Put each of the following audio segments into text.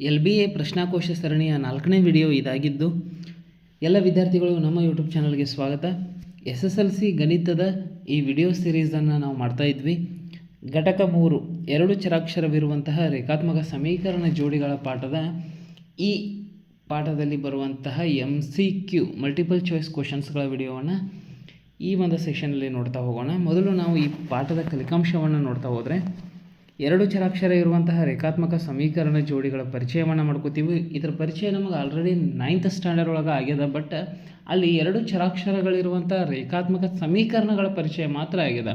L B A ಪ್ರಶ್ನಾಕೋಶ ಸರಣಿಯ ನಾಲ್ಕನೇ video ಇದಾಗಿದ್ದು, ಎಲ್ಲ ವಿದ್ಯಾರ್ಥಿಗಳು ನಮ್ಮ ಯೂಟ್ಯೂಬ್ ಚಾನಲ್ಗೆ ಸ್ವಾಗತ. ಎಸ್ ಎಸ್ ಎಲ್ ಸಿ ಗಣಿತದ ಈ ವಿಡಿಯೋ ಸೀರೀಸನ್ನು ನಾವು ಮಾಡ್ತಾ ಇದ್ವಿ. ಘಟಕ ಮೂರು, ಎರಡು ಚರಾಕ್ಷರವಿರುವಂತಹ ರೇಖಾತ್ಮಕ ಸಮೀಕರಣ ಜೋಡಿಗಳ ಪಾಠದ ಈ ಪಾಠದಲ್ಲಿ ಬರುವಂತಹ M C Q multiple choice ಕ್ವಶನ್ಸ್ಗಳ ವಿಡಿಯೋವನ್ನು ಈ ಒಂದು ಸೆಷನಲ್ಲಿ ನೋಡ್ತಾ ಹೋಗೋಣ. ಮೊದಲು ನಾವು ಈ ಪಾಠದ ಕಲಿಕಾಂಶವನ್ನು ನೋಡ್ತಾ ಹೋದರೆ ಎರಡು ಚರಾಕ್ಷರ ಇರುವಂತಹ ರೇಖಾತ್ಮಕ ಸಮೀಕರಣ ಜೋಡಿಗಳ ಪರಿಚಯವನ್ನು ಮಾಡ್ಕೋತೀವಿ. ಇದರ ಪರಿಚಯ ನಮಗೆ ಆಲ್ರೆಡಿ ನೈನ್ತ್ ಸ್ಟ್ಯಾಂಡರ್ಡ್ ಒಳಗೆ ಆಗ್ಯದ ಬಟ್ ಅಲ್ಲಿ ಎರಡು ಚರಾಕ್ಷರಗಳಿರುವಂಥ ರೇಖಾತ್ಮಕ ಸಮೀಕರಣಗಳ ಪರಿಚಯ ಮಾತ್ರ ಆಗ್ಯದ.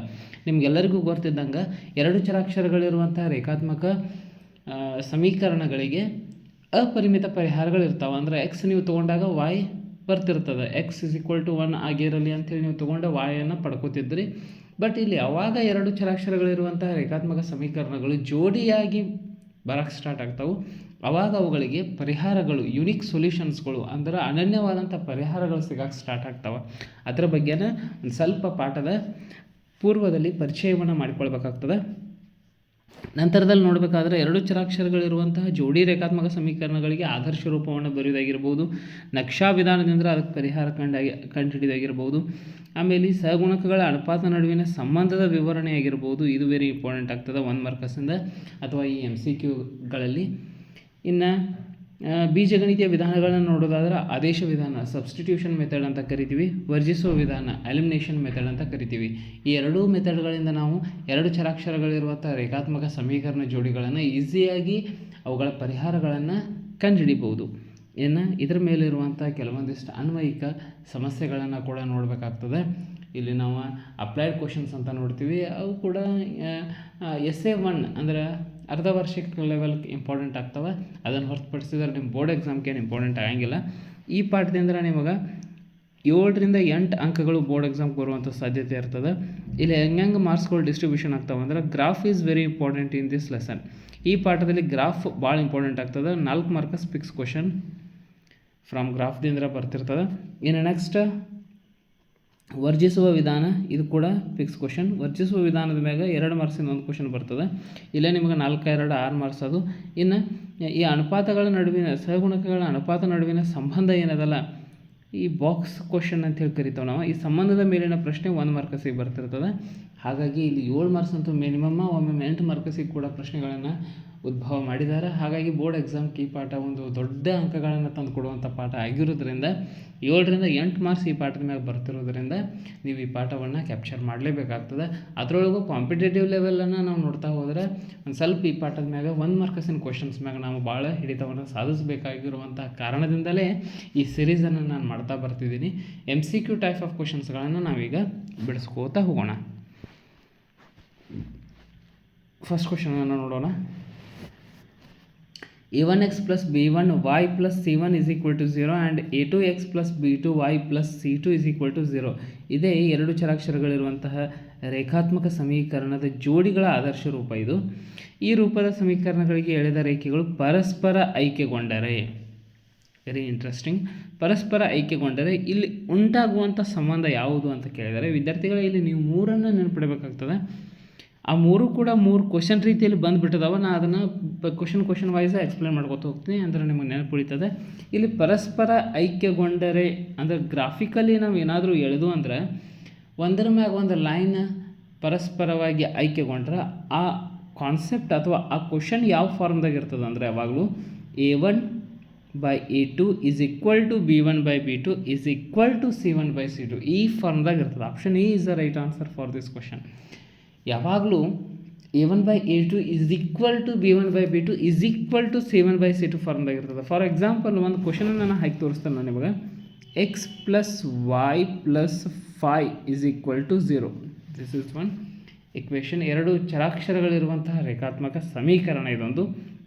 ನಿಮಗೆಲ್ಲರಿಗೂ ಗೊತ್ತಿದ್ದಂಗೆ ಎರಡು ಚರಾಕ್ಷರಗಳಿರುವಂತಹ ರೇಖಾತ್ಮಕ ಸಮೀಕರಣಗಳಿಗೆ ಅಪರಿಮಿತ ಪರಿಹಾರಗಳಿರ್ತಾವೆ. ಅಂದರೆ ಎಕ್ಸ್ ನೀವು ತೊಗೊಂಡಾಗ Y ಬರ್ತಿರ್ತದೆ. X is equal to one ಆಗಿರಲಿ ಅಂತೇಳಿ ನೀವು ತೊಗೊಂಡ ವಾಯನ್ನು ಪಡ್ಕೋತಿದ್ರಿ. ಬಟ್ ಇಲ್ಲಿ ಯಾವಾಗ ಎರಡು ಚರಾಕ್ಷರಗಳಿರುವಂತಹ ರೇಖಾತ್ಮಕ ಸಮೀಕರಣಗಳು ಜೋಡಿಯಾಗಿ ಬರಕ್ಕೆ ಸ್ಟಾರ್ಟ್ ಆಗ್ತಾವೆ. ಅವಾಗ ಅವುಗಳಿಗೆ ಪರಿಹಾರಗಳು ಯುನಿಕ್ ಸೊಲ್ಯೂಷನ್ಸ್ಗಳು ಅಂದ್ರೆ ಅನನ್ಯವಾದಂಥ ಪರಿಹಾರಗಳು ಸಿಗಕ್ಕೆ ಸ್ಟಾರ್ಟ್ ಆಗ್ತಾವೆ. ಅದರ ಬಗ್ಗೆನ ಒಂದು ಸ್ವಲ್ಪ ಪಾಠದ ಪೂರ್ವದಲ್ಲಿ ಪರಿಚಯವನ್ನು ಮಾಡಿಕೊಳ್ಬೇಕಾಗ್ತದೆ. ನಂತರದಲ್ಲಿ ನೋಡಬೇಕಾದ್ರೆ ಎರಡು ಚರಾಕ್ಷರಗಳಿರುವಂತಹ ಜೋಡಿ ರೇಖಾತ್ಮಕ ಸಮೀಕರಣಗಳಿಗೆ ಆದರ್ಶ ರೂಪವನ್ನು ಬರೆಯುವುದಾಗಿರ್ಬೋದು ನಕ್ಷಾ ವಿಧಾನದಿಂದ ಅದಕ್ಕೆ ಪರಿಹಾರ ಕಂಡಾಗಿ ಕಂಡುಹಿಡಿದಾಗಿರ್ಬೋದು. ಆಮೇಲೆ ಈ ಸಹಗುಣಕಗಳ ಅನುಪಾತ ನಡುವಿನ ಸಂಬಂಧದ ವಿವರಣೆ ಆಗಿರ್ಬೋದು. ಇದು ವೆರಿ ಇಂಪಾರ್ಟೆಂಟ್ ಆಗ್ತದೆ. ಒನ್ ಮಾರ್ಕಸಿಂದ ಅಥವಾ ಈ ಎಂ ಸಿ ಕ್ಯೂಗಳಲ್ಲಿ ಇನ್ನು ಬೀಜಗಣಿತೀಯ ವಿಧಾನಗಳನ್ನು ನೋಡೋದಾದ್ರೆ ಆದೇಶ ವಿಧಾನ ಸಬ್ಸ್ಟಿಟ್ಯೂಷನ್ ಮೆಥಡ್ ಅಂತ ಕರಿತೀವಿ ವರ್ಜಿಸುವ ವಿಧಾನ ಎಲಿಮಿನೇಷನ್ ಮೆಥಡ್ ಅಂತ ಕರಿತೀವಿ. ಈ ಎರಡೂ ಮೆಥಡ್ಗಳಿಂದ ನಾವು ಎರಡು ಚರಾಕ್ಷರಗಳಿರುವಂಥ ರೇಖಾತ್ಮಕ ಸಮೀಕರಣ ಜೋಡಿಗಳನ್ನು ಈಸಿಯಾಗಿ ಅವುಗಳ ಪರಿಹಾರಗಳನ್ನು ಕಂಡುಹಿಡಿಬೋದು ಇನ್ನು ಇದರ ಮೇಲಿರುವಂಥ ಕೆಲವೊಂದಿಷ್ಟು ಅನ್ವಯಿಕ ಸಮಸ್ಯೆಗಳನ್ನು ಕೂಡ ನೋಡಬೇಕಾಗ್ತದೆ. ಇಲ್ಲಿ ನಾವು ಅಪ್ಲೈಡ್ ಕ್ವಶನ್ಸ್ ಅಂತ ನೋಡ್ತೀವಿ. ಅವು ಕೂಡ ಎಸ್ ಎ ಒನ್ ಅಂದ್ರೆ ಅರ್ಧ ವಾರ್ಷಿಕ ಲೆವೆಲ್ ಇಂಪಾರ್ಟೆಂಟ್ ಆಗ್ತವೆ. ಅದನ್ನು ಹೊರತುಪಡಿಸಿದ್ರೆ ನಿಮ್ಮ ಬೋರ್ಡ್ ಎಕ್ಸಾಮ್ಗೆ ಏನು ಇಂಪಾರ್ಟೆಂಟ್ ಆಗಂಗಿಲ್ಲ. ಈ ಪಾಠದಿಂದ ನಿಮಗೆ ಏಳರಿಂದ ಎಂಟು ಅಂಕಗಳು ಬೋರ್ಡ್ ಎಕ್ಸಾಮ್ಗೆ ಬರುವಂಥ ಸಾಧ್ಯತೆ ಇರ್ತದೆ. ಇಲ್ಲಿ ಹೆಂಗೆ ಮಾರ್ಕ್ಸ್ಗಳು ಡಿಸ್ಟ್ರಿಬ್ಯೂಷನ್ ಆಗ್ತಾವೆ ಅಂದ್ರೆ graph is very important in this lesson ಈ ಪಾಠದಲ್ಲಿ ಗ್ರಾಫ್ ಭಾಳ ಇಂಪಾರ್ಟೆಂಟ್ ಆಗ್ತದೆ. ನಾಲ್ಕು ಮಾರ್ಕಸ್ ಫಿಕ್ಸ್ ಕ್ವಶನ್ ಫ್ರಮ್ ಗ್ರಾಫ್ದಿಂದ ಬರ್ತಿರ್ತದೆ. ಇನ್ನು ನೆಕ್ಸ್ಟ್ ವರ್ಜಿಸುವ ವಿಧಾನ, ಇದು ಕೂಡ ಫಿಕ್ಸ್ ಕ್ವಶನ್ ವರ್ಜಿಸುವ ವಿಧಾನದ ಮ್ಯಾಗ ಎರಡು ಮಾರ್ಕ್ಸಿಂದ ಒಂದು ಕ್ವಶನ್ ಬರ್ತದೆ. ಇಲ್ಲೇ ನಿಮಗೆ ನಾಲ್ಕು, ಎರಡು, ಆರು ಮಾರ್ಕ್ಸ್ ಅದು. ಇನ್ನು ಈ ಅನುಪಾತಗಳ ನಡುವಿನ, ಸಹಗುಣಕಗಳ ಅನುಪಾತ ನಡುವಿನ ಸಂಬಂಧ ಏನದಲ್ಲ? ಈ ಬಾಕ್ಸ್ ಕ್ವಶನ್ ಅಂತ ಹೇಳಿ ಕರಿತಾವೆ ನಾವು. ಈ ಸಂಬಂಧದ ಮೇಲಿನ ಪ್ರಶ್ನೆ ಒಂದು ಮಾರ್ಕಸಿಗೆ ಬರ್ತಿರ್ತದೆ. ಹಾಗಾಗಿ ಇಲ್ಲಿ ಏಳು ಮಾರ್ಕ್ಸ್ ಅಂತೂ ಮಿನಿಮಮ್ ಒಮ್ಮೊಮ್ಮೆ ಎಂಟು ಮಾರ್ಕ್ಸಿಗೆ ಕೂಡ ಪ್ರಶ್ನೆಗಳನ್ನು ಉದ್ಭವ ಮಾಡಿದ್ದಾರೆ. ಹಾಗಾಗಿ ಬೋರ್ಡ್ ಎಕ್ಸಾಮ್ ಈ ಪಾಠ ಒಂದು ದೊಡ್ಡ ಅಂಕಗಳನ್ನು ತಂದು ಕೊಡುವಂಥ ಪಾಠ ಆಗಿರೋದ್ರಿಂದ ಏಳರಿಂದ ಎಂಟು ಮಾರ್ಕ್ಸ್ ಈ ಪಾಠದ ಮೇಲೆ ಬರ್ತಿರೋದ್ರಿಂದ ನೀವು ಈ ಪಾಠವನ್ನು ಕ್ಯಾಪ್ಚರ್ ಮಾಡಲೇಬೇಕಾಗ್ತದೆ. ಅದರೊಳಗೂ ಕಾಂಪಿಟೇಟಿವ್ ಲೆವೆಲನ್ನು ನಾವು ನೋಡ್ತಾ ಹೋದರೆ ಒಂದು ಸ್ವಲ್ಪ ಈ ಪಾಠದ ಮ್ಯಾಗ ಒಂದು ಮಾರ್ಕಸಿನ ಕ್ವಶನ್ಸ್ ಮ್ಯಾಗ ನಾವು ಭಾಳ ಹಿಡಿತವನ್ನು ಸಾಧಿಸಬೇಕಾಗಿರುವಂಥ ಕಾರಣದಿಂದಲೇ ಈ ಸಿರೀಸನ್ನು ನಾನು ಮಾಡ್ತಾ ಬರ್ತಿದ್ದೀನಿ. M C Q type of ಕ್ವಶನ್ಸ್ಗಳನ್ನು ನಾವೀಗ ಬಿಡಿಸ್ಕೋತಾ ಹೋಗೋಣ. ಫಸ್ಟ್ ಕ್ವಶನನ್ನು ನೋಡೋಣ? A one x plus b one y plus c one is equal to zero and a two x plus b two y plus c two is equal to zero ಇದೇ ಎರಡು ಚರಾಕ್ಷರಗಳಿರುವಂತಹ ರೇಖಾತ್ಮಕ ಸಮೀಕರಣದ ಜೋಡಿಗಳ ಆದರ್ಶ ರೂಪ ಇದು. ಈ ರೂಪದ ಸಮೀಕರಣಗಳಿಗೆ ಎಳೆದ ರೇಖೆಗಳು ಪರಸ್ಪರ ಐಕ್ಯಗೊಂಡರೆ. ವೆರಿ ಇಂಟ್ರೆಸ್ಟಿಂಗ್ ಪರಸ್ಪರ ಐಕ್ಯಗೊಂಡರೆ ಇಲ್ಲಿ ಉಂಟಾಗುವಂಥ ಸಂಬಂಧ ಯಾವುದು ಅಂತ ಕೇಳಿದರೆ, ವಿದ್ಯಾರ್ಥಿಗಳೇ ಇಲ್ಲಿ ನೀವು ಮೂರನ್ನು ನೆನಪಿಡಬೇಕಾಗ್ತದೆ. ಆ ಮೂರು ಕೂಡ ಮೂರು ಕ್ವಶನ್ ರೀತಿಯಲ್ಲಿ ಬಂದುಬಿಟ್ಟಿದಾವೆ. ನಾನು ಅದನ್ನು ಕ್ವಶನ್ ಕ್ವಶನ್ ವೈಸ್ ಎಕ್ಸ್ಪ್ಲೇನ್ ಮಾಡ್ಕೊತ ಹೋಗ್ತೀನಿ ಅಂದರೆ ನಿಮಗೆ ನೆನಪು ಉಳಿತದೆ. ಇಲ್ಲಿ ಪರಸ್ಪರ ಐಕ್ಯಗೊಂಡರೆ ಅಂದರೆ ಗ್ರಾಫಿಕಲಿ ನಾವು ಏನಾದರೂ ಎಳೆದು ಅಂದ್ರೆ ಒಂದರ ಮ್ಯಾಗ ಒಂದು ಲೈನ್ ಪರಸ್ಪರವಾಗಿ ಐಕ್ಯಗೊಂಡ್ರೆ ಆ ಕಾನ್ಸೆಪ್ಟ್ ಅಥವಾ ಆ ಕ್ವಶನ್ ಯಾವ ಫಾರ್ಮ್ದಾಗ ಇರ್ತದೆ ಅಂದರೆ ಯಾವಾಗಲೂ a one by a two is equal to b one by b two is equal to c one by c two ಈ ಫಾರ್ಮ್ದಾಗ ಇರ್ತದೆ. Option A is the right answer for this question ಯಾವಾಗಲೂ a one by a two is equal to b one by b two is equal to c one by c two ಫಾರ್ಮ್ದಾಗ ಇರ್ತದೆ for example ಒಂದು ಕ್ವಶನನ್ನು ನಾನು ಹಾಕಿ ತೋರಿಸ್ತೇನೆ ನಾನು ನಿಮಗೆ. X plus y plus five is equal to zero this is one equation ಎರಡು ಚರಾಕ್ಷರಗಳಿರುವಂತಹ ರೇಖಾತ್ಮಕ ಸಮೀಕರಣ ಇದೊಂದು.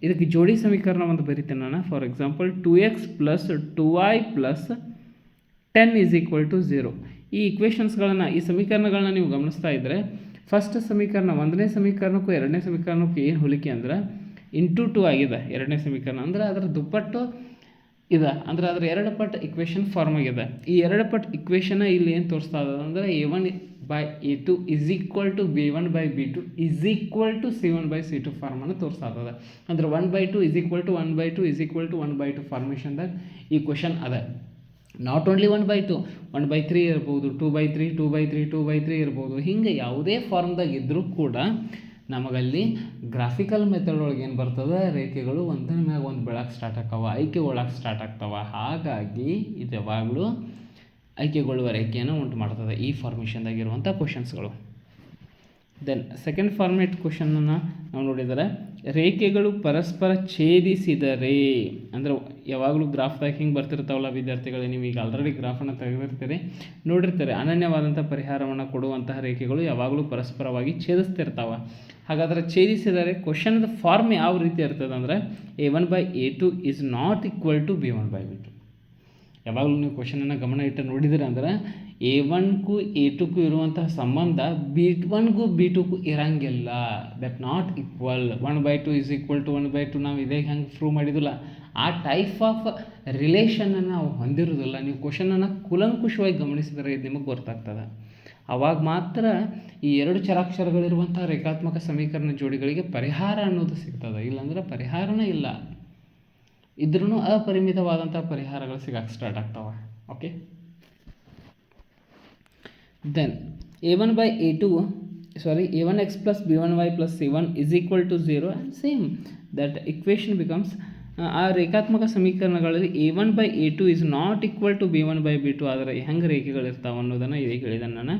ಇದಕ್ಕೆ ಜೋಡಿ ಸಮೀಕರಣ ಒಂದು ಬರೀತೇನೆ ನಾನು. For example two x plus two y plus ten is equal to zero ಈ ಇಕ್ವೇಷನ್ಸ್ಗಳನ್ನು ಈ ಸಮೀಕರಣಗಳನ್ನ ನೀವು ಗಮನಿಸ್ತಾ ಇದ್ದರೆ ಫಸ್ಟ್ ಸಮೀಕರಣ, ಒಂದನೇ ಸಮೀಕರಣಕ್ಕೂ ಎರಡನೇ ಸಮೀಕರಣಕ್ಕೂ ಏನು ಹೋಲಿಕೆ ಅಂದ್ರೆ ಇಂಟು ಟು ಆಗಿದೆ, ಎರಡನೇ ಸಮೀಕರಣ. ಅಂದರೆ ಅದರ ದುಪ್ಪಟ್ಟು ಇದೆ, ಅಂದ್ರೆ ಅದರ ಎರಡು ಪಟ್ ಇಕ್ವೇಷನ್ ಫಾರ್ಮ್ ಆಗಿದೆ. ಈ ಎರಡು ಪಟ್ ಇಕ್ವೇಷನ ಇಲ್ಲಿ ಏನು ತೋರಿಸ್ತಾ ಇದೆ ಅಂದರೆ a one by a two is equal to b one by b two is equal to c one by c two ಫಾರ್ಮನ್ನು ತೋರಿಸ್ತಾ ಇದೆ ಅಂದರೆ one by two is equal to one by two is equal to one by two ಫಾರ್ಮೇಷನ್ದಾಗ ಈ question ಅದ. Not only one by two one by three ಇರ್ಬೋದು two by three two by three two by three ಇರ್ಬೋದು. ಹಿಂಗೆ ಯಾವುದೇ ಫಾರ್ಮ್ದಾಗ ಇದ್ದರೂ ಕೂಡ ನಮಗಲ್ಲಿ graphical method ಒಳಗೆ ಏನು ಬರ್ತದೆ? ರೇಖೆಗಳು ಒಂದರ ಮ್ಯಾಗ ಒಂದು ಬೆಳಕ್ಕೆ ಸ್ಟಾರ್ಟ್ ಆಕ್ಕವ ಆಯ್ಕೆ ಒಳಗೆ ಸ್ಟಾರ್ಟ್ ಆಗ್ತಾವ. ಹಾಗಾಗಿ ಇದು ಯಾವಾಗಲೂ ಆಯ್ಕೆಗೊಳ್ಳುವ ರೇಖೆಯನ್ನು ಉಂಟು ಮಾಡ್ತದೆ ಈ ಫಾರ್ಮೇಷನ್ದಾಗಿರುವಂಥ ಕ್ವಶನ್ಸ್ಗಳು ದೆನ್ ಸೆಕೆಂಡ್ ಫಾರ್ಮೇಟ್ ಕ್ವಶನನ್ನು ನಾವು ನೋಡಿದರೆ. ರೇಖೆಗಳು ಪರಸ್ಪರ ಛೇದಿಸಿದರೆ, ಅಂದ್ರೆ ಯಾವಾಗಲೂ ಗ್ರಾಫ್ದಾಗ ಹಿಂಗೆ ಬರ್ತಿರ್ತಾವಲ್ಲ ವಿದ್ಯಾರ್ಥಿಗಳು, ನೀವು ಈಗ ಆಲ್ರೆಡಿ ಗ್ರಾಫನ್ನು ತೆಗೆದಿರ್ತೀರಿ. ನೋಡಿರ್ತಾರೆ ಅನನ್ಯವಾದಂಥ ಪರಿಹಾರವನ್ನು ಕೊಡುವಂತಹ ರೇಖೆಗಳು ಯಾವಾಗಲೂ ಪರಸ್ಪರವಾಗಿ ಛೇದಿಸ್ತಿರ್ತಾವೆ. ಹಾಗಾದರೆ ಛೇದಿಸಿದರೆ ಕ್ವಶನ್ದ ಫಾರ್ಮ್ ಯಾವ ರೀತಿ ಇರ್ತದೆ ಅಂದರೆ a one by a two is not equal to b one by b two ಯಾವಾಗಲೂ ನೀವು ಕ್ವಶನನ್ನು ಗಮನ ಇಟ್ಟು ನೋಡಿದಿರ ಅಂದ್ರೆ ಎ ಒನ್ಗೂ ಎ ಟುಗೂ ಇರುವಂತಹ ಸಂಬಂಧ ಬಿ ಒನ್ಗೂ ಬಿ ಟುಗೂ ಇರಂಗಿಲ್ಲ. That not equal one by two is equal to one by two ನಾವು ಇದೇ ಹೆಂಗೆ ಪ್ರೂವ್ ಮಾಡಿದಿಲ್ಲ. ಆ ಟೈಪ್ ಆಫ್ ರಿಲೇಷನನ್ನು ನಾವು ಹೊಂದಿರೋದಿಲ್ಲ. ನೀವು ಕ್ವಶನನ್ನು ಕುಲಂಕುಷವಾಗಿ ಗಮನಿಸಿದರೆ ಇದು ನಿಮಗೆ ಗೊತ್ತಾಗ್ತದೆ. ಅವಾಗ ಮಾತ್ರ ಈ ಎರಡು ಚರಾಕ್ಷರಗಳಿರುವಂಥ ರೇಖಾತ್ಮಕ ಸಮೀಕರಣ ಜೋಡಿಗಳಿಗೆ ಪರಿಹಾರ ಅನ್ನೋದು ಸಿಗ್ತದೆ. ಇಲ್ಲಾಂದ್ರೆ ಪರಿಹಾರನೇ ಇಲ್ಲ. ಇದ್ರೂ ಅಪರಿಮಿತವಾದಂಥ ಪರಿಹಾರಗಳು ಸಿಗಕ್ಕೆ ಸ್ಟಾರ್ಟ್ ಆಗ್ತಾವೆ. Okay two sorry a one x plus b one y plus c one is equal to zero same that equation becomes ಆ ರೇಖಾತ್ಮಕ ಸಮೀಕರಣಗಳಲ್ಲಿ a one by a two is not equal to b one by b two ಆದರೆ ಹೆಂಗೆ ರೇಖೆಗಳಿರ್ತಾವೆ ಅನ್ನೋದನ್ನು ಈಗ ಹೇಳಿದೆ ನಾನು.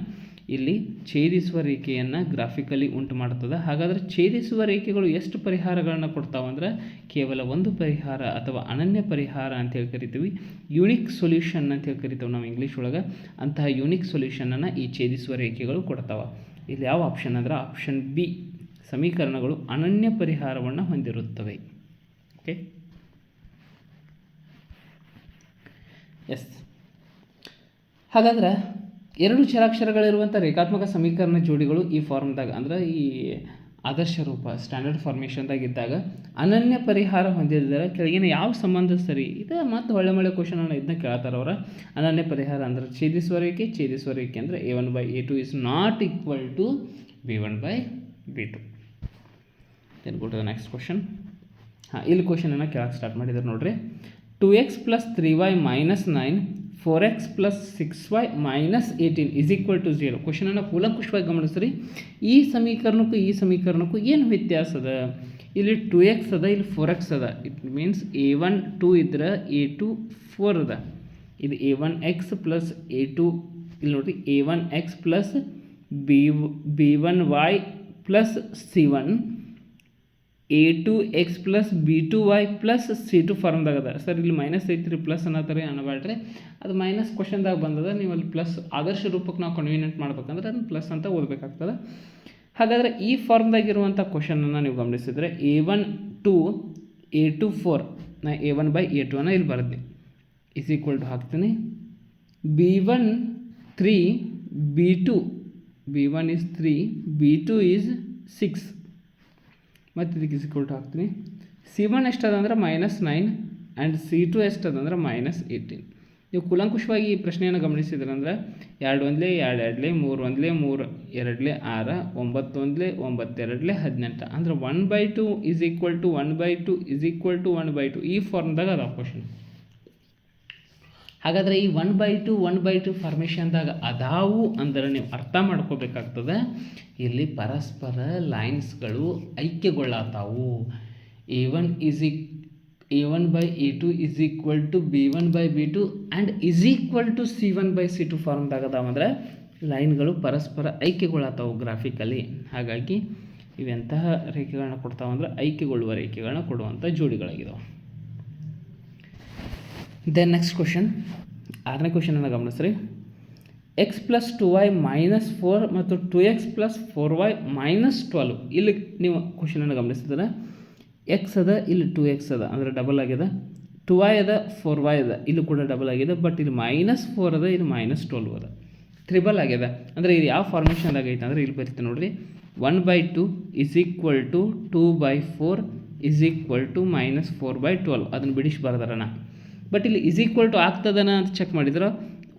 ಇಲ್ಲಿ ಛೇದಿಸುವ ರೇಖೆಯನ್ನು ಗ್ರಾಫಿಕಲಿ ಉಂಟು ಮಾಡ್ತದೆ ಹಾಗಾದರೆ ಛೇದಿಸುವ ರೇಖೆಗಳು ಎಷ್ಟು ಪರಿಹಾರಗಳನ್ನು ಕೊಡ್ತಾವಂದ್ರೆ ಕೇವಲ ಒಂದು ಪರಿಹಾರ ಅಥವಾ ಅನನ್ಯ ಪರಿಹಾರ ಅಂತ ಹೇಳಿ ಕರಿತೀವಿ. ಯುನಿಕ್ ಸೊಲ್ಯೂಷನ್ ಅಂತ ಹೇಳಿ ಕರಿತೀವಿ ನಾವು ಇಂಗ್ಲೀಷ್ ಒಳಗೆ. ಅಂತಹ ಯುನಿಕ್ ಸೊಲ್ಯೂಷನನ್ನು ಈ ಛೇದಿಸುವ ರೇಖೆಗಳು ಕೊಡ್ತಾವೆ. ಇಲ್ಲಿ ಯಾವ ಆಪ್ಷನ್ ಅಂದ್ರೆ ಆಪ್ಷನ್ ಬಿ ಸಮೀಕರಣಗಳು ಅನನ್ಯ ಪರಿಹಾರವನ್ನು ಹೊಂದಿರುತ್ತವೆ. ಓಕೆ ಎಸ್ ಹಾಗಾದ್ರೆ ಎರಡು ಚರಾಕ್ಷರಗಳಿರುವಂಥ ರೇಖಾತ್ಮಕ ಸಮೀಕರಣ ಜೋಡಿಗಳು ಈ ಫಾರ್ಮ್ದಾಗ, ಅಂದ್ರೆ ಈ ಆದರ್ಶ ರೂಪ ಸ್ಟ್ಯಾಂಡರ್ಡ್ ಫಾರ್ಮೇಷನ್ದಾಗ ಇದ್ದಾಗ ಅನನ್ಯ ಪರಿಹಾರ ಹೊಂದಿದ್ದಾರೆ ಕೆಳಗಿನ ಯಾವ ಸಂಬಂಧ ಸರಿ? ಇದು ಮತ್ತು ಒಳ್ಳೆ ಒಳ್ಳೆ ಕ್ವಶನ್ ಇದನ್ನ ಕೇಳ್ತಾರೆ ಅವರ. ಅನನ್ಯ ಪರಿಹಾರ ಅಂದ್ರೆ ಛೇದಿಸುವ ರೇಖೆ ಛೇದಿಸುವ ರೇಖೆ ಅಂದರೆ a one by a two is not equal to b one by b two then the next question ಹಾಂ, ಇಲ್ಲಿ ಕ್ವಶನನ್ನು ಕೇಳಕ್ಕೆ ಸ್ಟಾರ್ಟ್ ಮಾಡಿದ್ರು ನೋಡಿರಿ. Two x plus three y minus nine four x plus six y minus eighteen is equal to zero ಕ್ವಶನನ್ನು ಕೂಲಂಕುಷವಾಗಿ ಗಮನಿಸ್ರಿ. ಈ ಸಮೀಕರಣಕ್ಕೂ ಈ ಸಮೀಕರಣಕ್ಕೂ ಏನು ವ್ಯತ್ಯಾಸ ಅದ? ಇಲ್ಲಿ ಟು ಎಕ್ಸ್ ಅದ, ಇಲ್ಲಿ ಫೋರ್ ಎಕ್ಸ್ ಅದ. It means a one two ಇದ್ರೆ ಎ ಟು ಫೋರ್ ಅದ. ಇದು a one x plus a two ಇಲ್ಲಿ ನೋಡಿರಿ a one x plus b b one y plus c one a two x plus b two y plus c two ಫಾರ್ಮ್ದಾಗ ಅದ sir, ಇಲ್ಲಿ minus ಐತ್ರಿ plus ಅನ್ನತ್ತಾರೆ ಅನ್ನಬೇಡ್ರಿ ಅದು minus ಕ್ವಶನ್ದಾಗ ಬಂದದ. ನೀವು ಅಲ್ಲಿ plus ಆದರ್ಶ ರೂಪಕ್ಕೆ ನಾವು ಕನ್ವೀನಿಯಂಟ್ ಮಾಡ್ಬೇಕಂದ್ರೆ ಅದನ್ನು ಪ್ಲಸ್ ಅಂತ ಓದಬೇಕಾಗ್ತದೆ. ಹಾಗಾದರೆ ಈ ಫಾರ್ಮ್ದಾಗಿರುವಂಥ ಕ್ವಶನನ್ನು ನೀವು ಗಮನಿಸಿದರೆ a one two a two four ನಾ a one by a two ಅನ್ನ ಇಲ್ಲಿ ಬರುತ್ತೆ ಇಸ್ ಈಕ್ವಲ್ ಟು ಹಾಕ್ತೀನಿ. B one three b two b one is three b two is six ಮತ್ತು ಇದಕ್ಕೆ ಇಸ್ ಈಕ್ವಲ್ ಟು ಹಾಕ್ತೀನಿ. C one ಎಷ್ಟದಂದ್ರೆ minus nine and c two ಎಷ್ಟದಂದ್ರೆ minus eighteen ನೀವು ಕುಲಂಕುಷವಾಗಿ ಈ ಪ್ರಶ್ನೆಯನ್ನು ಗಮನಿಸಿದ್ರಂದ್ರೆ ಎರಡು ಒಂದ್ಲೆ ಎರಡು ಎರಡ್ಲೆ ಮೂರು ಒಂದ್ಲೆ ಮೂರು ಎರಡ್ಲೆ ಆರ ಒಂಬತ್ತು ಒಂದ್ಲೆ ಒಂಬತ್ತೆರಡಲೆ ಹದಿನೆಂಟು. ಅಂದ್ರೆ one by two is equal to one by two is equal to one by two ಈ ಫಾರ್ಮ್ದಾಗ ಅದಾವ ಕ್ವಶನ್ ಹಾಗಾದರೆ ಈ one by two one by two ಫಾರ್ಮೇಷನ್ದಾಗ ಅದಾವು ಅಂದರೆ ನೀವು ಅರ್ಥ ಮಾಡ್ಕೋಬೇಕಾಗ್ತದೆ. ಇಲ್ಲಿ ಪರಸ್ಪರ ಲೈನ್ಸ್ಗಳು ಐಕ್ಯಗೊಳ್ಳತಾವು. A one is eke a one by a two is equal to b one by b two and is equal to c one by c two ಫಾರ್ಮ್ದಾಗ ಅದಾವಂದ್ರೆ ಲೈನ್ಗಳು ಪರಸ್ಪರ ಐಕ್ಯಗೊಳ್ಳತಾವು ಗ್ರಾಫಿಕಲಿ ಹಾಗಾಗಿ ಇವೆಂತಹ ರೇಖೆಗಳನ್ನ ಕೊಡ್ತಾವಂದ್ರೆ ಐಕ್ಯಗೊಳ್ಳುವ ರೇಖೆಗಳನ್ನ ಕೊಡುವಂಥ ಜೋಡಿಗಳಾಗಿದಾವೆ. ದೆನ್ ನೆಕ್ಸ್ಟ್ ಕ್ವಶನ್ ಆರನೇ ಕ್ವಶನನ್ನು ಗಮನಿಸ್ರಿ. X plus two y minus four ಮತ್ತು two x plus four y minus twelve ಇಲ್ಲಿ ನೀವು ಕ್ವಶನನ್ನು ಗಮನಿಸಿದ್ರೆ ಎಕ್ಸ್ ಅದ, ಇಲ್ಲಿ ಟು ಎಕ್ಸ್ ಅದ. ಅಂದರೆ ಡಬಲ್ ಆಗಿದೆ. ಟು ವೈ ಅದ ಫೋರ್ ವೈ ಅದ. ಇಲ್ಲಿ ಕೂಡ ಡಬಲ್ ಆಗಿದೆ ಬಟ್ ಇಲ್ಲಿ ಮೈನಸ್ ಫೋರ್ ಅದ, ಇಲ್ಲಿ ಮೈನಸ್ ಟ್ವೆಲ್ವ್ ಅದ. ತ್ರಿಬಲ್ ಆಗ್ಯದ ಅಂದರೆ ಇದು ಯಾವ ಫಾರ್ಮೇಷನ್ದಾಗ ಐತೆ ಅಂದರೆ ಇಲ್ಲಿ ಬರುತ್ತೆ ನೋಡಿರಿ. One by two is equal to two by four is equal to minus four by twelve ಅದನ್ನು ಬಿಡಿಸಿ ಬರ್ದಾರಣ ಬಟ್ ಇಲ್ಲಿ ಇಸ್ ಈಕ್ವಲ್ ಟು ಆಗ್ತದನ ಅಂತ ಚೆಕ್ ಮಾಡಿದ್ರೆ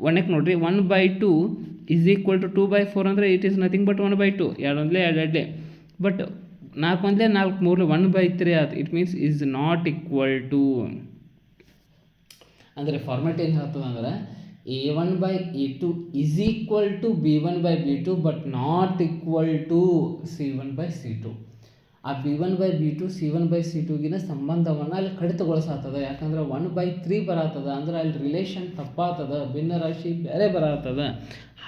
ಒಣಕ್ಕೆ ನೋಡಿರಿ one by two is equal to two by four ಅಂದರೆ it is nothing but one by two ಎರಡು ಒಂದ್ಲೆ ಎರಡು ಎರಡೇ ಬಟ್ ನಾಲ್ಕು ಒಂದಲೇ ನಾಲ್ಕು ಮೂರು ಒನ್ ಬೈ ತ್ರೀ ಆಯ್ತು it means is not equal to ಅಂದರೆ ಫಾರ್ಮೆಟ್ ಏನು ಹೇಳ್ತದೆ ಅಂದ್ರೆ a one by a two is equal to b one by b two but not equal to c one by c two ಆ b one by b two c one by c ಟುಗಿನ ಸಂಬಂಧವನ್ನು ಅಲ್ಲಿ ಕಡಿತಗೊಳಿಸತ್ತದ ಯಾಕಂದ್ರೆ one by three ಬರತ್ತದ ಅಂದ್ರೆ ಅಲ್ಲಿ relation ತಪ್ಪಾತದ, ಭಿನ್ನ ರಾಶಿ ಬೇರೆ ಬರತ್ತದ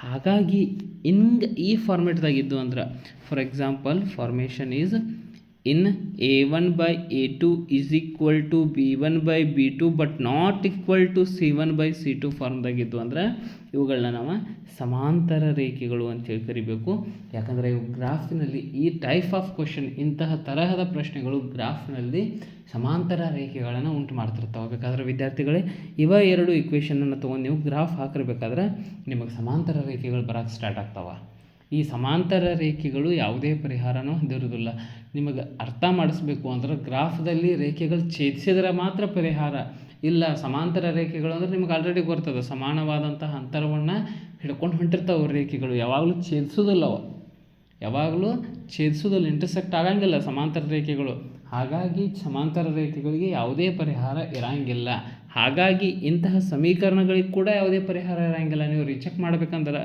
ಹಾಗಾಗಿ ಹಿಂಗೆ ಈ ಫಾರ್ಮೆಟ್ದಾಗಿದ್ದು ಅಂದ್ರೆ for example formation is is equal to b one by b two but not equal to c one by c two ಫಾರ್ಮ್ದಾಗಿದ್ದು ಅಂದ್ರೆ ಇವುಗಳನ್ನ ನಾವು ಸಮಾಂತರ ರೇಖೆಗಳು ಅಂತೇಳಿ ಕರಿಬೇಕು. ಯಾಕಂದರೆ ಇವು ಗ್ರಾಫಿನಲ್ಲಿ ಈ ಟೈಪ್ ಆಫ್ ಕ್ವಶನ್ ಇಂತಹ ತರಹದ ಪ್ರಶ್ನೆಗಳು ಗ್ರಾಫ್ನಲ್ಲಿ ಸಮಾಂತರ ರೇಖೆಗಳನ್ನು ಉಂಟು ಮಾಡ್ತಿರ್ತಾವೆ. ಬೇಕಾದ್ರೆ ವಿದ್ಯಾರ್ಥಿಗಳೇ, ಇವ ಎರಡು ಇಕ್ವೇಷನನ್ನು ತೊಗೊಂಡು ನೀವು ಗ್ರಾಫ್ ಹಾಕಿರ್ಬೇಕಾದ್ರೆ ನಿಮಗೆ ಸಮಾಂತರ ರೇಖೆಗಳು ಬರೋಕ್ಕೆ ಸ್ಟಾರ್ಟ್ ಆಗ್ತಾವೆ. ಈ ಸಮಾಂತರ ರೇಖೆಗಳು ಯಾವುದೇ ಪರಿಹಾರನೂ ಹೊಂದಿರುವುದಿಲ್ಲ ನಿಮಗೆ ಅರ್ಥ ಮಾಡಿಸ್ಬೇಕು ಅಂದ್ರೆ ಗ್ರಾಫ್ದಲ್ಲಿ ರೇಖೆಗಳು ಛೇದಿಸಿದ್ರೆ ಮಾತ್ರ ಪರಿಹಾರ. ಇಲ್ಲ ಸಮಾಂತರ ರೇಖೆಗಳು ಅಂದ್ರೆ ನಿಮ್ಗೆ ಆಲ್ರೆಡಿ ಗೊತ್ತದ ಸಮಾನವಾದಂತಹ ಅಂತರವನ್ನು ಹಿಡ್ಕೊಂಡು ಹೊಂಟಿರ್ತಾವೆ ರೇಖೆಗಳು. ಯಾವಾಗಲೂ ಛೇದಿಸೋದಿಲ್ಲ ಅವು. ಯಾವಾಗಲೂ ಛೇದಿಸೋದಲ್ಲ ಇಂಟರ್ಸೆಕ್ಟ್ ಆಗಂಗಿಲ್ಲ ಸಮಾಂತರ ರೇಖೆಗಳು. ಹಾಗಾಗಿ ಸಮಾಂತರ ರೇಖೆಗಳಿಗೆ ಯಾವುದೇ ಪರಿಹಾರ ಇರಂಗಿಲ್ಲ. ಹಾಗಾಗಿ ಇಂತಹ ಸಮೀಕರಣಗಳಿಗೆ ಕೂಡ ಯಾವುದೇ ಪರಿಹಾರ ಇರಂಗಿಲ್ಲ. ನೀವು ರಿಚೆಕ್ ಮಾಡ್ಬೇಕಂದ್ರೆ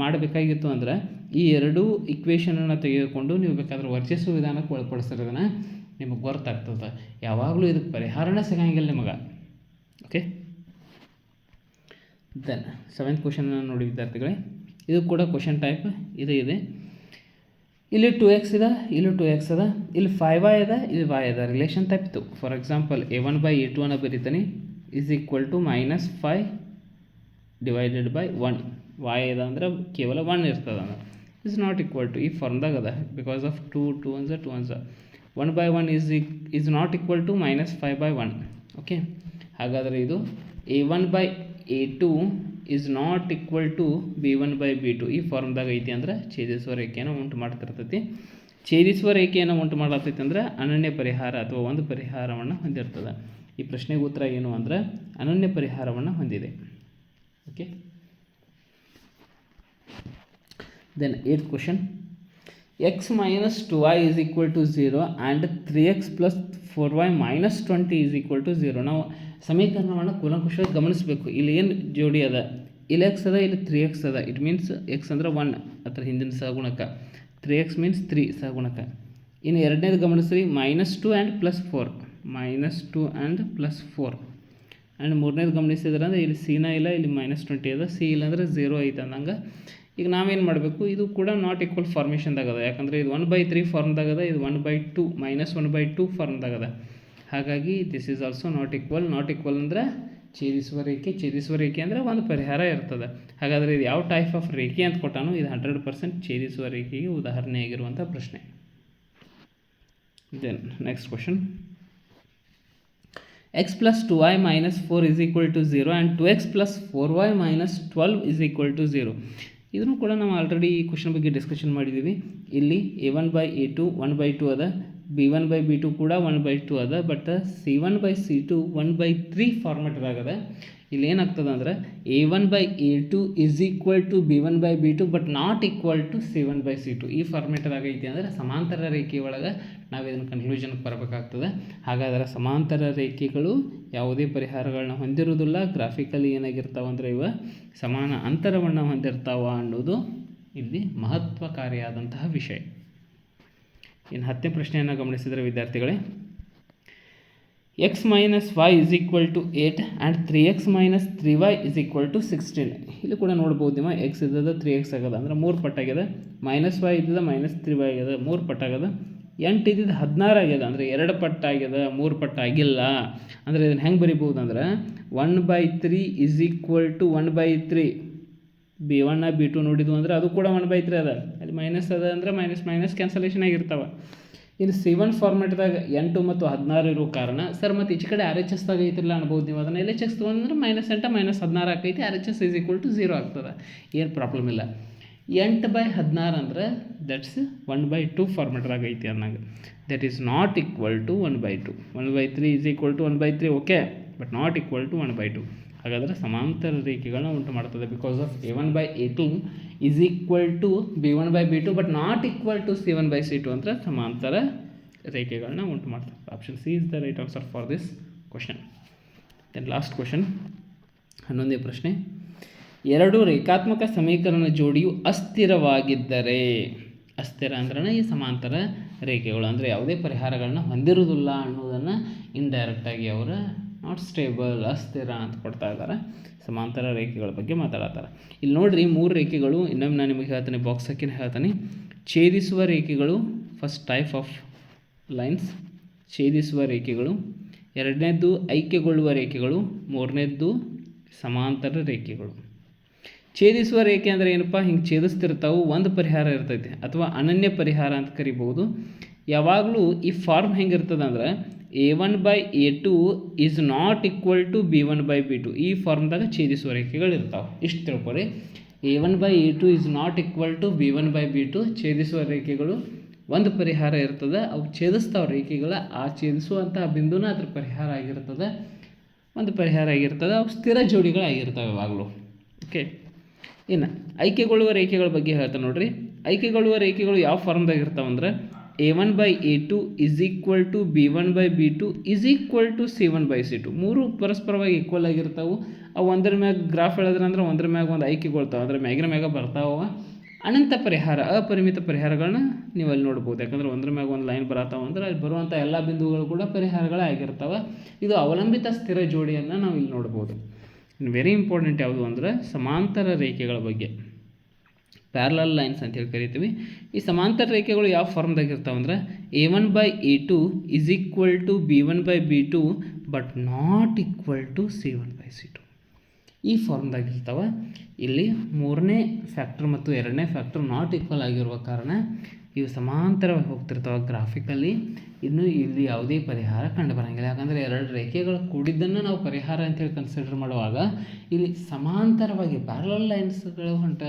ಮಾಡಬೇಕಾಗಿತ್ತು ಅಂದ್ರೆ ಈ ಎರಡೂ ಇಕ್ವೇಷನನ್ನು ತೆಗೆದುಕೊಂಡು ನೀವು ಬೇಕಾದ್ರೆ ವರ್ಚಸ್ಸು ವಿಧಾನಕ್ಕೆ ಒಳಪಡಿಸಿರೋದನ್ನು ನಿಮಗೆ ಗೊತ್ತಾಗ್ತದೆ. ಯಾವಾಗಲೂ ಇದಕ್ಕೆ ಪರಿಹಾರನೇ ಸಿಗಂಗಿಲ್ಲ ನಿಮಗೆ. ಓಕೆ ದೆನ್ ಸೆವೆಂತ್ ಕ್ವಶನನ್ನು ನೋಡಿ ವಿದ್ಯಾರ್ಥಿಗಳೇ, ಇದು ಕೂಡ ಕ್ವಶನ್ ಟೈಪ್ ಇದು ಇದೆ. ಇಲ್ಲಿ ಟು ಎಕ್ಸ್ ಇದೆ, ಇಲ್ಲಿ ಟು ಎಕ್ಸ್ ಅದ ಇಲ್ಲಿ ಫೈವ್ ವೈ ಇದೆ, ಇಲ್ಲಿ ವೈ ಇದೆ. ರಿಲೇಷನ್ ಟೈಪ್ ಇತ್ತು for example a one by a two ಅನ್ನ ಬರೀತಾನೆ. Is equal to minus five divided by one y ಇದೆ ಅಂದ್ರೆ ಕೇವಲ ಒನ್ ಇರ್ತದೆ ಇಸ್ ನಾಟ್ ಈಕ್ವಲ್ ಟು ಈ ಫಾರ್ಮ್ದಾಗ ಅದ. Because of two two ones two ones one by one is is not equal to minus five by one okay ಹಾಗಾದರೆ ಇದು a one by a two is not equal to b one by b two ಈ ಫಾರ್ಮ್ದಾಗ ಐತಿ ಅಂದ್ರೆ ಛೇದಿಸುವ ರೇಖೆಯನ್ನು ಉಂಟು ಮಾಡ್ತಿರ್ತೈತಿ. ಛೇದಿಸುವ ರೇಖೆಯನ್ನು ಉಂಟು ಮಾಡತೈತಿ ಅಂದ್ರೆ ಅನನ್ಯ ಪರಿಹಾರ ಅಥವಾ ಒಂದು ಪರಿಹಾರವನ್ನು ಹೊಂದಿರ್ತದೆ. ಈ ಪ್ರಶ್ನೆಗೆ ಉತ್ತರ ಏನು ಅಂದ್ರೆ ಅನನ್ಯ ಪರಿಹಾರವನ್ನು ಹೊಂದಿದೆ. Okay then eight question x minus two y is equal to zero and three x plus four y minus twenty is equal to zero ನಾವು ಸಮೀಕರಣವನ್ನು ಕೂಲಂಕುಷವಾಗಿ ಗಮನಿಸಬೇಕು. ಇಲ್ಲಿ ಏನು ಜೋಡಿ ಅದ? ಇಲ್ಲಿ ಎಕ್ಸ್ ಅದ, ಇಲ್ಲಿ ತ್ರೀ ಎಕ್ಸ್ ಅದ. ಇಟ್ ಮೀನ್ಸ್ ಎಕ್ಸ್ ಅಂದ್ರೆ ಒನ್ ಅದರ ಹಿಂದಿನ ಸಹಗುಣಕ. ತ್ರೀ ಎಕ್ಸ್ ಮೀನ್ಸ್ ತ್ರೀ ಸಹಗುಣಕ. ಇನ್ನು ಎರಡನೇದು ಗಮನಿಸ್ರಿ. Minus two and plus four minus two and plus four and ಮೂರನೇದು ಗಮನಿಸಿದ್ರೆ ಅಂದರೆ ಇಲ್ಲಿ ಸಿನ ಇಲ್ಲ, ಇಲ್ಲಿ ಮೈನಸ್ ಟ್ವೆಂಟಿ ಅದ. ಸಿ ಇಲ್ಲ ಅಂದರೆ ಝೀರೋ ಐತೆ ಅಂದಂಗೆ ಈಗ ನಾವೇನು ಮಾಡಬೇಕು? ಇದು ಕೂಡ ನಾಟ್ ಈಕ್ವಲ್ ಫಾರ್ಮೇಷನ್ದಾಗ ಅದ ಯಾಕಂದರೆ ಇದು ಒನ್ ಬೈ ತ್ರೀ ಫಾರ್ಮ್ದಾಗ ಅದ ಇದು one by two minus one by two ಫಾರ್ಮ್ದಾಗ ಅದ ಹಾಗಾಗಿ this is also not equal not equal ಅಂದರೆ ಛೇದಿಸುವ ರೇಖೆ ಛೇದಿಸುವ ರೇಖೆ ಅಂದರೆ ಒಂದು ಪರಿಹಾರ ಇರ್ತದೆ. ಹಾಗಾದರೆ ಇದು ಯಾವ ಟೈಪ್ ಆಫ್ ರೇಖೆ ಅಂತ ಕೊಟ್ಟಾನು, ಇದು ಹಂಡ್ರೆಡ್ ಪರ್ಸೆಂಟ್ ಛೇದಿಸುವ ರೇಖೆಗೆ ಉದಾಹರಣೆಯಾಗಿರುವಂಥ ಪ್ರಶ್ನೆ. Then next question x plus two y minus four is equal to zero and two x plus four y minus twelve is equal to zero ಇದನ್ನು ಕೂಡ ನಾವು ಆಲ್ರೆಡಿ ಈ ಕ್ವಶನ್ ಬಗ್ಗೆ ಡಿಸ್ಕಷನ್ ಮಾಡಿದ್ದೀವಿ ಇಲ್ಲಿ a one by a two one by two ಅದ b one by b two ಕೂಡ one by two ಅದ but c one by c two one by three ಫಾರ್ಮೆಟ್ದಾಗದ ಇಲ್ಲಿ ಏನಾಗ್ತದೆ ಅಂದರೆ a one by a two is equal to b one by b two but not equal to c one by c two ಈ ಫಾರ್ಮೇಟದಾಗ ಐತಿ ಅಂದರೆ ಸಮಾಂತರ ರೇಖೆ ಒಳಗೆ ನಾವು ಇದನ್ನು ಕನ್ಕ್ಲೂಷನ್ಗೆ ಬರಬೇಕಾಗ್ತದೆ. ಹಾಗಾದರೆ ಸಮಾಂತರ ರೇಖೆಗಳು ಯಾವುದೇ ಪರಿಹಾರಗಳನ್ನ ಹೊಂದಿರುವುದಿಲ್ಲ. ಗ್ರಾಫಿಕಲಿ ಏನಾಗಿರ್ತಾವೆ ಅಂದರೆ ಇವ ಸಮಾನ ಅಂತರವನ್ನು ಹೊಂದಿರ್ತಾವ ಅನ್ನೋದು ಇಲ್ಲಿ ಮಹತ್ವಕಾರಿಯಾದಂತಹ ವಿಷಯ. ಇನ್ನು ಹತ್ತನೇ ಪ್ರಶ್ನೆಯನ್ನು ಗಮನಿಸಿದರೆ ವಿದ್ಯಾರ್ಥಿಗಳೇ x minus y is equal to eight and three x minus three y is equal to sixteen ಇಲ್ಲಿ ಕೂಡ ನೋಡ್ಬೋದು ನಿಮ್ಮ ಎಕ್ಸ್ ಇದ್ದದ ತ್ರೀ ಎಕ್ಸ್ ಆಗೋದು, ಅಂದ್ರೆ ಮೂರು ಪಟ್ಟಾಗಿದೆ ಮೈನಸ್ ವೈ ಇದ್ದದ ಮೈನಸ್ ತ್ರೀ ವೈ ಆಗ್ಯದ ಮೂರು ಪಟ್ಟಾಗದ ಎಂಟು ಇದ್ದಿದ್ದು ಹದಿನಾರು ಆಗ್ಯದ ಅಂದರೆ ಎರಡು ಪಟ್ಟು ಆಗ್ಯದ ಮೂರು ಪಟ್ಟಾಗಿಲ್ಲ ಅಂದರೆ ಇದನ್ನು ಹೆಂಗೆ ಬರಿಬೋದು ಅಂದ್ರೆ one by three is equal to one by three b ಒನ್ನ b two ನೋಡಿದ್ವು ಅಂದ್ರೆ ಅದು ಕೂಡ ಒನ್ ಬೈ ತ್ರೀ ಅದ. ಅಲ್ಲಿ ಮೈನಸ್ ಅದ ಅಂದರೆ ಮೈನಸ್ ಮೈನಸ್ ಕ್ಯಾನ್ಸಲೇಷನ್ ಆಗಿರ್ತಾವೆ. ಇನ್ನು ಸಿ ಒನ್ ಫಾರ್ಮೆಟ್ದಾಗ ಎಂಟು ಮತ್ತು ಹದಿನಾರು ಇರೋ ಕಾರಣ, ಸರ್, ಮತ್ತು ಈಚೆ ಕಡೆ ಆರ್ ಎಚ್ ಎಸ್ದಾಗ ಐತಿಲ್ಲ ಅನ್ಬೋದು ನೀವು ಅದನ್ನು ಎಲ್ ಎಚ್ ಎಸ್ ತೊಗೊಂಡ್ರೆ ಮೈನಸ್ ಎಂಟ ಮೈನಸ್ ಹದಿನಾರು ಆಕೈತಿ R H S is equal to zero ಆಗ್ತದೆ. ಏನು ಪ್ರಾಬ್ಲಮ್ ಇಲ್ಲ. ಎಂಟು ಬೈ ಹದಿನಾರು ಅಂದರೆ ದಟ್ಸ್ ಒನ್ ಬೈ ಟು ಫಾರ್ಮೆಟ್ದಾಗ ಐತಿ ಅನ್ನಂಗೆ. That is not equal to one by two one by three is equal to one by three okay but not equal to one by two ಹಾಗಾದರೆ ಸಮಾಂತರ ರೇಖೆಗಳನ್ನ ಉಂಟು ಮಾಡ್ತದೆ because of a one by a two is equal to b one by b two but not equal to c one by c two ಅಂದರೆ ಸಮಾಂತರ ರೇಖೆಗಳನ್ನ ಉಂಟು ಮಾಡ್ತಾರೆ option c is the right answer for this question then last question ಹನ್ನೊಂದೇ ಪ್ರಶ್ನೆ. ಎರಡು ರೇಖಾತ್ಮಕ ಸಮೀಕರಣ ಜೋಡಿಯು ಅಸ್ಥಿರವಾಗಿದ್ದರೆ, ಅಸ್ಥಿರ ಅಂದ್ರೆ ಈ ಸಮಾಂತರ ರೇಖೆಗಳು ಅಂದರೆ ಯಾವುದೇ ಪರಿಹಾರಗಳನ್ನ ಹೊಂದಿರುವುದಿಲ್ಲ ಅನ್ನೋದನ್ನು ಇಂಡೈರೆಕ್ಟಾಗಿ ಅವರು ನಾಟ್ ಸ್ಟೇಬಲ್ ಅಸ್ಥಿರ ಅಂತ ಕೊಡ್ತಾ ಇದ್ದಾರೆ. ಸಮಾಂತರ ರೇಖೆಗಳ ಬಗ್ಗೆ ಮಾತಾಡತ್ತಾರೆ. ಇಲ್ಲಿ ನೋಡ್ರಿ ಮೂರು ರೇಖೆಗಳು, ಇನ್ನೊಮ್ಮೆ ನಾನು ನಿಮಗೆ ಹೇಳ್ತೀನಿ ಬಾಕ್ಸ್ ಹಾಕಿನ ಹೇಳ್ತೀನಿ. ಛೇದಿಸುವ ರೇಖೆಗಳು ಫಸ್ಟ್ ಟೈಪ್ ಆಫ್ ಲೈನ್ಸ್ ಛೇದಿಸುವ ರೇಖೆಗಳು, ಎರಡನೇದ್ದು ಐಕ್ಯಗೊಳ್ಳುವ ರೇಖೆಗಳು, ಮೂರನೇದ್ದು ಸಮಾಂತರ ರೇಖೆಗಳು. ಛೇದಿಸುವ ರೇಖೆ ಅಂದರೆ ಏನಪ್ಪ? ಹಿಂಗೆ ಛೇದಿಸ್ತಿರ್ತಾವೆ, ಒಂದು ಪರಿಹಾರ ಇರ್ತೈತೆ, ಅಥವಾ ಅನನ್ಯ ಪರಿಹಾರ ಅಂತ ಕರಿಬೋದು ಯಾವಾಗಲೂ ಈ ಫಾರ್ಮ್ ಹೆಂಗಿರ್ತದೆ ಅಂದ್ರೆ a one by a two is not equal to b one by b two ಈ ಫಾರ್ಮ್ದಾಗ ಛೇದಿಸುವ ರೇಖೆಗಳು ಇರ್ತಾವೆ ಇಷ್ಟು ತಿಳ್ಕೊರಿ. A one by a two is not equal to b one by b two ಛೇದಿಸುವ ರೇಖೆಗಳು ಒಂದು ಪರಿಹಾರ ಇರ್ತದೆ. ಅವು ಛೇದಿಸ್ತಾವೆ ರೇಖೆಗಳ. ಆ ಛೇದಿಸುವಂಥ ಬಿಂದುನ ಅದ್ರ ಪರಿಹಾರ ಆಗಿರ್ತದೆ. ಒಂದು ಪರಿಹಾರ ಆಗಿರ್ತದೆ. ಅವು ಸ್ಥಿರ ಜೋಡಿಗಳಾಗಿರ್ತವೆ ಯಾವಾಗಲೂ ಓಕೆ ಇನ್ನು, ಆಯ್ಕೆಗೊಳ್ಳುವ ರೇಖೆಗಳ ಬಗ್ಗೆ ಹೇಳ್ತಾ ನೋಡ್ರಿ. ಆಯ್ಕೆಗೊಳ್ಳುವ ರೇಖೆಗಳು ಯಾವ ಫಾರ್ಮ್ದಾಗ ಇರ್ತಾವೆ ಅಂದ್ರೆ a one by a two is equal to b one by b two is equal to c one by c two ಮೂರು ಪರಸ್ಪರವಾಗಿ ಈಕ್ವಲ್ ಆಗಿರ್ತಾವೆ. ಅವು ಒಂದ್ರ ಮ್ಯಾಗ ಗ್ರಾಫ್ ಹೇಳಿದ್ರೆ ಅಂದ್ರೆ ಒಂದ್ರ ಮ್ಯಾಗ ಒಂದು ಆಯ್ಕೆಗೊಳ್ತಾವೆ. ಅಂದ್ರೆ ಮ್ಯಾಗಿನ ಮ್ಯಾಗ ಬರ್ತಾವ ಅನಂತ ಪರಿಹಾರ, ಅಪರಿಮಿತ ಪರಿಹಾರಗಳನ್ನ ನೀವು ಅಲ್ಲಿ ನೋಡ್ಬೋದು. ಯಾಕಂದ್ರೆ ಒಂದ್ರ ಮ್ಯಾಗ ಒಂದು ಲೈನ್ ಬರತ್ತಾವ ಅಂದ್ರೆ ಅಲ್ಲಿ ಬರುವಂಥ ಎಲ್ಲ ಬಿಂದುಗಳು ಕೂಡ ಪರಿಹಾರಗಳೇ ಆಗಿರ್ತಾವೆ. ಇದು ಅವಲಂಬಿತ ಸ್ಥಿರ ಜೋಡಿಯನ್ನು ನಾವು ಇಲ್ಲಿ ನೋಡ್ಬೋದು ವೆರಿ ಇಂಪಾರ್ಟೆಂಟ್ ಯಾವುದು ಅಂದರೆ ಸಮಾಂತರ ರೇಖೆಗಳ ಬಗ್ಗೆ. ಪ್ಯಾರಲಲ್ ಲೈನ್ಸ್ ಅಂತ ಹೇಳಿ ಕರಿತೀವಿ. ಈ ಸಮಾಂತರ ರೇಖೆಗಳು ಯಾವ ಫಾರ್ಮ್ದಾಗ ಇರ್ತಾವೆ ಅಂದ್ರೆ a one by a two is equal to b one by b two but not equal to c one by c two ಈ ಫಾರ್ಮ್ದಾಗ ಇರ್ತಾವೆ. ಇಲ್ಲಿ ಮೂರನೇ ಫ್ಯಾಕ್ಟ್ರ್ ಮತ್ತು ಎರಡನೇ ಫ್ಯಾಕ್ಟ್ರ್ ನಾಟ್ ಈಕ್ವಲ್ ಆಗಿರುವ ಕಾರಣ ಇವು ಸಮಾಂತರವಾಗಿ ಹೋಗ್ತಿರ್ತಾವೆ ಗ್ರಾಫಿಕಲ್ಲಿ ಇನ್ನು ಇಲ್ಲಿ ಯಾವುದೇ ಪರಿಹಾರ ಕಂಡು ಬರೋಂಗಿಲ್ಲ ಯಾಕಂದರೆ ಎರಡು ರೇಖೆಗಳು ಕೂಡಿದ್ದನ್ನು ನಾವು ಪರಿಹಾರ ಅಂತೇಳಿ ಕನ್ಸಿಡರ್ ಮಾಡುವಾಗ ಇಲ್ಲಿ ಸಮಾಂತರವಾಗಿ ಪ್ಯಾರಲಲ್ ಲೈನ್ಸ್ಗಳು ಹೊಂಟ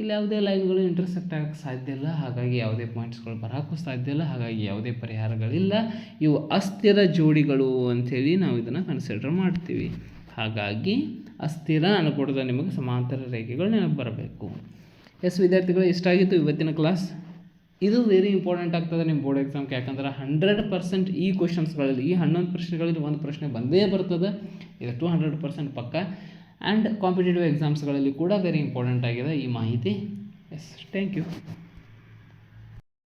ಇಲ್ಲಿ ಯಾವುದೇ ಲೈನ್ಗಳು ಇಂಟರ್ಸೆಕ್ಟ್ ಆಗಕ್ಕೆ ಸಾಧ್ಯ ಇಲ್ಲ. ಹಾಗಾಗಿ ಯಾವುದೇ ಪಾಯಿಂಟ್ಸ್ಗಳು ಬರೋಕ್ಕೂ ಸಾಧ್ಯ ಇಲ್ಲ. ಹಾಗಾಗಿ ಯಾವುದೇ ಪರಿಹಾರಗಳಿಲ್ಲ. ಇವು ಅಸ್ಥಿರ ಜೋಡಿಗಳು ಅಂಥೇಳಿ ನಾವು ಇದನ್ನು ಕನ್ಸಿಡರ್ ಮಾಡ್ತೀವಿ. ಹಾಗಾಗಿ ಅಸ್ಥಿರ ಅನುಕೂಲದ ನಿಮಗೆ ಸಮಾಂತರ ರೇಖೆಗಳು ನೆನಪು ಬರಬೇಕು. ಎಸ್, ವಿದ್ಯಾರ್ಥಿಗಳು, ಇಷ್ಟಾಗಿತ್ತು ಇವತ್ತಿನ ಕ್ಲಾಸ್ ಇದು ವೆರಿ ಇಂಪಾರ್ಟೆಂಟ್ ಆಗ್ತದೆ ನಿಮ್ಮ ಬೋರ್ಡ್ ಎಕ್ಸಾಮ್ಗೆ ಯಾಕಂದ್ರೆ ಹಂಡ್ರೆಡ್ ಪರ್ಸೆಂಟ್ ಈ ಕ್ವಶನ್ಸ್ಗಳಲ್ಲಿ ಈ ಹನ್ನೊಂದು ಪ್ರಶ್ನೆಗಳಲ್ಲಿ ಒಂದು ಪ್ರಶ್ನೆ ಬಂದೇ ಬರ್ತದೆ. ಇದು ಟು ಹಂಡ್ರೆಡ್ ಪರ್ಸೆಂಟ್ ಪಕ್ಕ. ಆ್ಯಂಡ್ ಕಾಂಪಿಟೇಟಿವ್ ಎಕ್ಸಾಮ್ಸ್ಗಳಲ್ಲಿ ಕೂಡ ವೆರಿ ಇಂಪಾರ್ಟೆಂಟ್ ಆಗಿದೆ ಈ ಮಾಹಿತಿ. Yes thank you